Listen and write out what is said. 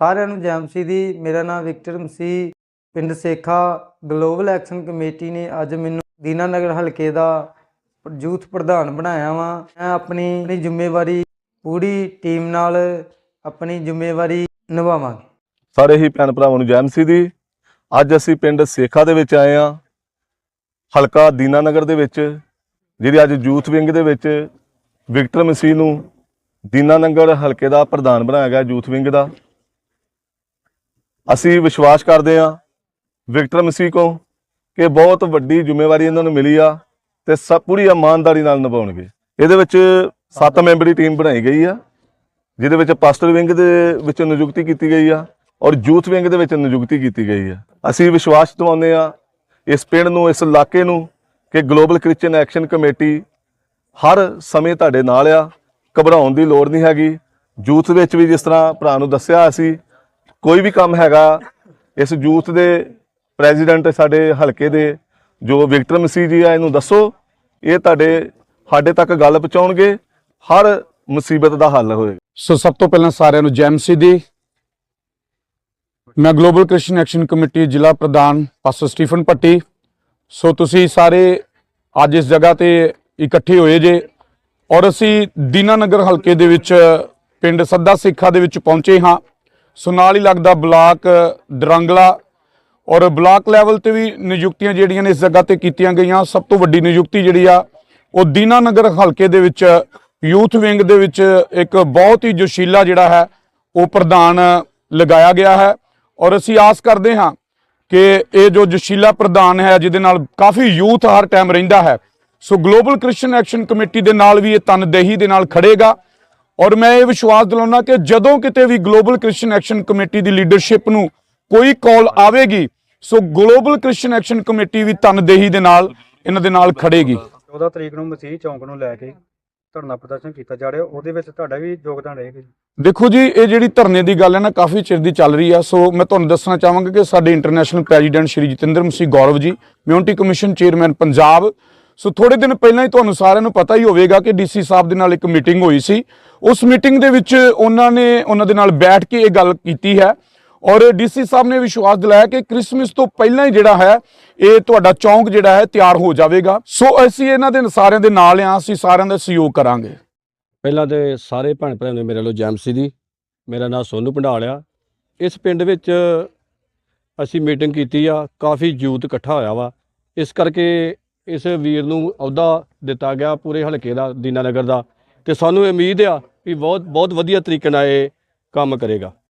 ਸਾਰਿਆਂ ਨੂੰ ਜੈਮਸੀ ਦੀ। ਮੇਰਾ ਨਾਮ ਵਿਕਟਰ ਮਸੀ ਪਿੰਡ ਸੇਖਾ ਗਲੋਬਲ ਐਕਸ਼ਨ ਕਮੇਟੀ ਨੇ ਅੱਜ ਮੈਨੂੰ ਦੀਨਾ ਨਗਰ ਹਲਕੇ ਦਾ ਯੂਥ ਪ੍ਰਧਾਨ ਬਣਾਇਆ ਵਾ। ਮੈਂ ਆਪਣੀ ਆਪਣੀ ਜ਼ਿੰਮੇਵਾਰੀ ਪੂਰੀ ਟੀਮ ਨਾਲ ਆਪਣੀ ਜ਼ਿੰਮੇਵਾਰੀ ਨਿਭਾਵਾਂਗੇ। ਸਾਰੇ ਹੀ ਭੈਣ ਭਰਾਵਾਂ ਨੂੰ ਜੈਮਸੀ ਦੀ। ਅੱਜ ਅਸੀਂ ਪਿੰਡ ਸੇਖਾ ਦੇ ਵਿੱਚ ਆਏ ਆ ਹਲਕਾ ਦੀਨਾ ਨਗਰ ਦੇ ਵਿੱਚ, ਜਿਹੜੀ ਅੱਜ ਯੂਥ ਵਿੰਗ ਦੇ ਵਿੱਚ ਵਿਕਟਰ ਮਸੀਹ ਨੂੰ ਦੀਨਾ ਨਗਰ ਹਲਕੇ ਦਾ ਪ੍ਰਧਾਨ ਬਣਾਇਆ ਗਿਆ ਯੂਥ ਵਿੰਗ ਦਾ। ਅਸੀਂ ਵਿਸ਼ਵਾਸ ਕਰਦੇ ਆ ਵਿਕਟਰ ਮਸੀਹ ਕੋ ਕਿ ਬਹੁਤ ਵੱਡੀ ਜ਼ਿੰਮੇਵਾਰੀ ਇਹਨਾਂ ਨੂੰ ਮਿਲੀ ਆ ਤੇ ਸਭ ਪੂਰੀ ਇਮਾਨਦਾਰੀ ਨਾਲ ਨਿਭਾਉਣਗੇ। ਇਹਦੇ ਵਿੱਚ 7 ਮੈਂਬਰੀ ਟੀਮ ਬਣਾਈ ਗਈ ਆ ਜਿਹਦੇ ਵਿੱਚ ਪਾਸਟਰ ਵਿੰਗ ਦੇ ਵਿੱਚ ਨਿਯੁਕਤੀ ਕੀਤੀ ਗਈ ਆ ਔਰ ਯੂਥ ਵਿੰਗ ਦੇ ਵਿੱਚ ਨਿਯੁਕਤੀ ਕੀਤੀ ਗਈ ਆ। ਅਸੀਂ ਵਿਸ਼ਵਾਸ ਦਿਵਾਉਂਦੇ ਆ ਇਸ ਪਿੰਡ ਨੂੰ ਇਸ ਇਲਾਕੇ ਨੂੰ ਕਿ ਗਲੋਬਲ ਕ੍ਰਿਸਚੀਅਨ ਐਕਸ਼ਨ ਕਮੇਟੀ ਹਰ ਸਮੇਂ ਤੁਹਾਡੇ ਨਾਲ ਆ ਘਬਰਾਉਣ ਦੀ ਲੋੜ ਨਹੀਂ ਹੈਗੀ। ਯੂਥ ਵਿੱਚ ਵੀ ਜਿਸ ਤਰ੍ਹਾਂ ਭਰਾ ਨੂੰ ਦੱਸਿਆ ਅਸੀਂ ਕੋਈ ਵੀ ਕੰਮ ਹੈਗਾ, ਇਸ ਯੂਥ ਦੇ ਪ੍ਰੈਜ਼ੀਡੈਂਟ ਸਾਡੇ ਹਲਕੇ ਦੇ, ਜੋ ਵਿਕਟਰ ਮਸੀਹ ਜੀ ਆ, ਇਹਨੂੰ ਦੱਸੋ, ਇਹ ਤੁਹਾਡੇ, ਸਾਡੇ ਤੱਕ ਗੱਲ ਪਹੁੰਚਾਉਣਗੇ, ਹਰ ਮੁਸੀਬਤ ਦਾ ਹੱਲ ਹੋਏਗਾ। ਸੋ ਸਭ ਤੋਂ ਪਹਿਲਾਂ ਸਾਰਿਆਂ ਨੂੰ ਜੈਮਸੀ ਦੀ। ਮੈਂ ਗਲੋਬਲ ਕ੍ਰਿਸਚੀਅਨ ਐਕਸ਼ਨ ਕਮੇਟੀ ਜ਼ਿਲ੍ਹਾ ਪ੍ਰਧਾਨ ਪਾਸਟਰ ਸਟੀਫਨ ਪੱਟੀ ਸੋ ਤੁਸੀਂ ਸਾਰੇ ਅੱਜ ਇਸ ਜਗ੍ਹਾ ਤੇ ਇਕੱਠੇ ਹੋਏ ਜੇ ਔਰ ਅਸੀਂ ਦੀਨਾਨਗਰ ਹਲਕੇ ਦੇ ਵਿੱਚ ਪਿੰਡ ਸੱਦਾ ਸਿੱਖਾ ਦੇ ਵਿੱਚ ਪਹੁੰਚੇ ਹਾਂ। ਸੋ ਨਾਲ ਹੀ ਲੱਗਦਾ ਬਲਾਕ ਦਰੰਗਲਾ ਔਰ ਬਲਾਕ ਲੈਵਲ ਤੇ ਵੀ ਨਿਯੁਕਤੀਆਂ ਜਿਹੜੀਆਂ ਨੇ ਇਸ ਜਗ੍ਹਾ ਤੇ ਕੀਤੀਆਂ ਗਈਆਂ, ਸਭ ਤੋਂ ਵੱਡੀ ਨਿਯੁਕਤੀ ਜਿਹੜੀ ਆ, ਉਹ ਦੀਨਾਨਗਰ ਹਲਕੇ ਦੇ ਵਿੱਚ ਯੂਥ ਵਿੰਗ ਦੇ ਵਿੱਚ ਇੱਕ ਬਹੁਤ ਹੀ ਜੋਸ਼ੀਲਾ ਜਿਹੜਾ ਹੈ, ਉਹ ਪ੍ਰਧਾਨ ਲਗਾਇਆ ਗਿਆ ਹੈ ਔਰ ਅਸੀਂ ਆਸ ਕਰਦੇ ਹਾਂ ਕਿ ਇਹ ਜੋ ਜੋਸ਼ੀਲਾ ਪ੍ਰਧਾਨ ਹੈ, ਜਿਹਦੇ ਨਾਲ ਕਾਫੀ ਯੂਥ ਹਰ ਟਾਈਮ ਰਹਿੰਦਾ ਹੈ। So Global Christian Action Committee ਦੇ ਨਾਲ ਵੀ ਇਹ ਤਨਦੇਹੀ ਦੇ ਨਾਲ ਖੜੇਗਾ। ਔਰ ਮੈਂ ਇਹ ਵਿਸ਼ਵਾਸ ਦਿਲਾਉਣਾ ਕਿ ਜਦੋਂ ਕਿਤੇ ਵੀ ਗਲੋਬਲ ਕ੍ਰਿਸਚੀਅਨ ਐਕਸ਼ਨ ਕਮੇਟੀ ਦੀ ਲੀਡਰਸ਼ਿਪ ਨੂੰ ਕੋਈ ਕਾਲ ਆਵੇਗੀ so Global Christian Action Committee ਵੀ ਤਨਦੇਹੀ ਦੇ ਨਾਲ ਇਹਨਾਂ ਦੇ ਨਾਲ ਖੜੇਗੀ। 14 ਤਰੀਕ ਨੂੰ ਮਸੀਹ ਚੌਂਕ ਨੂੰ ਲੈ ਕੇ ਧਰਨਾ ਪ੍ਰਦਰਸ਼ਨ ਕੀਤਾ ਜਾ ਰਿਹਾ ਉਹਦੇ ਵਿੱਚ ਤੁਹਾਡਾ ਵੀ ਯੋਗਦਾਨ ਰਹੇਗਾ ਜੀ। ਦੇਖੋ ਜੀ ਇਹ ਜਿਹੜੀ ਧਰਨੇ ਦੀ ਗੱਲ ਹੈ ਨਾ ਕਾਫੀ ਚਿਰ ਦੀ ਚੱਲ ਰਹੀ ਆ ਸੋ ਮੈਂ ਤੁਹਾਨੂੰ ਦੱਸਣਾ ਚਾਹਾਂਗਾ ਕਿ ਸਾਡੇ ਇੰਟਰਨੈਸ਼ਨਲ ਪ੍ਰੈਜ਼ੀਡੈਂਟ ਸ਼੍ਰੀ ਜਤਿੰਦਰ ਮਸੀਹ ਗੌਰਵ ਜੀ ਮਿਊਨਿਟੀ ਕਮਿਸ਼ਨ ਚੇਅਰਮੈਨ ਪੰਜਾਬ ਸੋ ਥੋੜੇ ਦਿਨ ਪਹਿਲਾਂ ਹੀ ਤੁਹਾਨੂੰ ਸਾਰਿਆਂ ਨੂੰ ਪਤਾ ਹੀ ਹੋਵੇਗਾ ਕਿ ਡੀਸੀ ਸਾਹਿਬ ਦੇ ਨਾਲ ਇੱਕ ਮੀਟਿੰਗ ਹੋਈ ਸੀ ਉਸ ਮੀਟਿੰਗ ਦੇ ਵਿੱਚ ਉਹਨਾਂ ਨੇ ਉਹਨਾਂ ਦੇ ਨਾਲ ਬੈਠ ਕੇ ਇਹ ਗੱਲ ਕੀਤੀ ਹੈ ਔਰ ਡੀਸੀ ਸਾਹਿਬ ਨੇ ਵਿਸ਼ਵਾਸ ਦਿਲਾਇਆ ਕਿ ਕ੍ਰਿਸਮਸ ਤੋਂ ਪਹਿਲਾਂ ਹੀ ਜਿਹੜਾ ਹੈ ਇਹ ਤੁਹਾਡਾ ਚੌਂਕ ਜਿਹੜਾ ਹੈ ਤਿਆਰ ਹੋ ਜਾਵੇਗਾ ਸੋ ਅਸੀਂ ਇਹਨਾਂ ਦੇ ਸਾਰਿਆਂ ਦੇ ਨਾਲ ਆ ਅਸੀਂ ਸਾਰਿਆਂ ਦਾ ਸਹਿਯੋਗ ਕਰਾਂਗੇ ਪਹਿਲਾਂ ਤੇ ਸਾਰੇ ਭੈਣ ਭਰਾ ਨੇ ਮੇਰੇ ਵੱਲੋਂ ਜੈਮਸੀ ਦੀ ਮੇਰਾ ਨਾਮ ਸੋਨੂ ਭੰਡਾਲ ਆ ਇਸ ਪਿੰਡ ਵਿੱਚ ਅਸੀਂ ਮੀਟਿੰਗ ਕੀਤੀ ਆ ਕਾਫੀ ਯੂਥ ਇਕੱਠਾ ਹੋਇਆ ਵਾ ਇਸ ਕਰਕੇ ਇਸ ਵੀਰ ਨੂੰ ਅਹੁਦਾ ਦਿੱਤਾ ਗਿਆ ਪੂਰੇ ਹਲਕੇ ਦਾ, ਦੀਨਾਨਗਰ ਦਾ। ਤੇ ਸਾਨੂੰ ਉਮੀਦ ਆ ਵੀ ਬਹੁਤ ਬਹੁਤ ਵਧੀਆ ਤਰੀਕੇ ਨਾਲ ਇਹ ਕੰਮ ਕਰੇਗਾ।